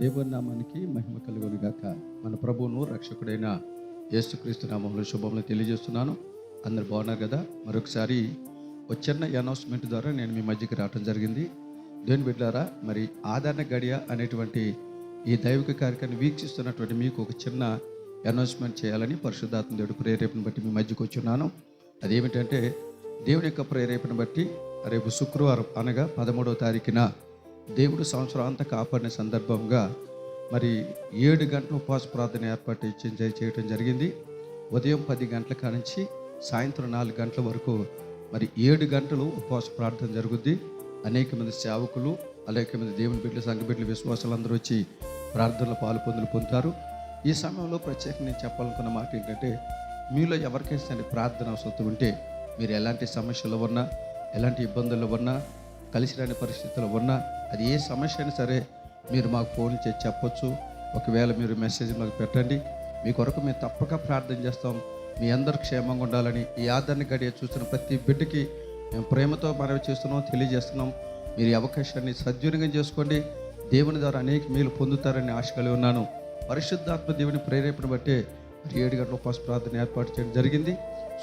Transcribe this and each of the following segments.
దేవుని నామానికి మహిమ కలుగును గాక మన ప్రభువును రక్షకుడైన యేసుక్రీస్తు నామంలో శుభములు తెలియజేస్తున్నాను. అందరు బాగున్నారు కదా? మరొకసారి ఒక చిన్న అనౌన్స్మెంట్ ద్వారా నేను మీ మధ్యకి రావడం జరిగింది. దేని బిడ్డారా మరి ఆదరణ గడియ అనేటువంటి ఈ దైవిక కార్యక్రమాన్ని వీక్షిస్తున్నటువంటి మీకు ఒక చిన్న అనౌన్స్మెంట్ చేయాలని పరిశుద్ధాత్మ దేవుడు ప్రేరేపణ బట్టి మీ మధ్యకి వచ్చున్నాను. అదేమిటంటే దేవుని యొక్క ప్రేరేపణ బట్టి రేపు శుక్రవారం అనగా పదమూడవ తారీఖున దేవుడు సంవత్సరం అంతా కాపాడిన సందర్భంగా మరి ఏడు గంటల ఉపవాస ప్రార్థన ఏర్పాటు చే- చేయటం జరిగింది. ఉదయం పది గంటల కానించి సాయంత్రం నాలుగు గంటల వరకు మరి ఏడు గంటలు ఉపవాస ప్రార్థన జరుగుద్ది. అనేక మంది సేవకులు అనేక మంది దేవుని బిడ్డలు సంఘ బిడ్డలు విశ్వాసాలు అందరూ వచ్చి ప్రార్థనలో పాలు పొందులు పొందుతారు. ఈ సమయంలో ప్రత్యేకంగా నేను చెప్పాలనుకున్న మాట ఏంటంటే మీలో ఎవరికైనా ప్రార్థన అవసరం ఉంటే మీరు ఎలాంటి సమస్యలు ఉన్నా ఎలాంటి ఇబ్బందులు ఉన్నా కలిసి రాని పరిస్థితుల్లో ఉన్నా అది ఏ సమస్య అయినా సరే మీరు మాకు ఫోన్ చేసి చెప్పొచ్చు. ఒకవేళ మీరు మెసేజ్ మాకు పెట్టండి. మీ కొరకు మేము తప్పక ప్రార్థన చేస్తాం. మీ అందరు క్షేమంగా ఉండాలని ఈ ఆదరణ గడియ చూస్తున్న ప్రతి బిడ్డకి మేము ప్రేమతో మనవి చేస్తున్నాం తెలియజేస్తున్నాం. మీరు ఈ అవకాశాన్ని సద్వినియోగం చేసుకోండి. దేవుని ద్వారా అనేక మేలు పొందుతారని ఆశ కలిగి ఉన్నాను. పరిశుద్ధాత్మ దేవుని ప్రేరేపణ బట్టే మరి ఏడు గంటల ఉపవాస ప్రార్థన ఏర్పాటు చేయడం జరిగింది.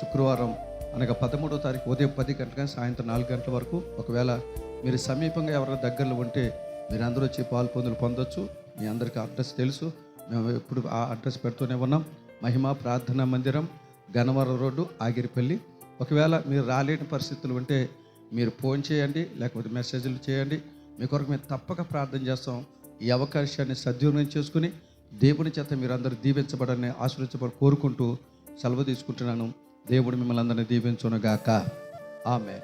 శుక్రవారం అనగా పదమూడో తారీఖు ఉదయం పది గంటల సాయంత్రం నాలుగు గంటల వరకు ఒకవేళ మీరు సమీపంగా ఎవరైనా దగ్గరలో ఉంటే మీరు అందరూ వచ్చి పాలు పొందులు పొందొచ్చు. మీ అందరికీ అడ్రస్ తెలుసు. మేము ఎప్పుడు ఆ అడ్రస్ పెడుతూనే ఉన్నాం. మహిమ ప్రార్థనా మందిరం గన్నవరం రోడ్డు ఆగిరిపల్లి. ఒకవేళ మీరు రాలేని పరిస్థితులు ఉంటే మీరు ఫోన్ చేయండి లేకపోతే మెసేజ్లు చేయండి. మీ కొరకు మేము తప్పక ప్రార్థన చేస్తాం. ఈ అవకాశాన్ని సద్వినియోగం చేసుకుని దేవుని చేత మీరు అందరూ దీవించబడని ఆశ్రయించబడి కోరుకుంటూ సెలవు తీసుకుంటున్నాను. దేవుడు మిమ్మల్ని అందరినీ దీవించునుగాక. ఆమె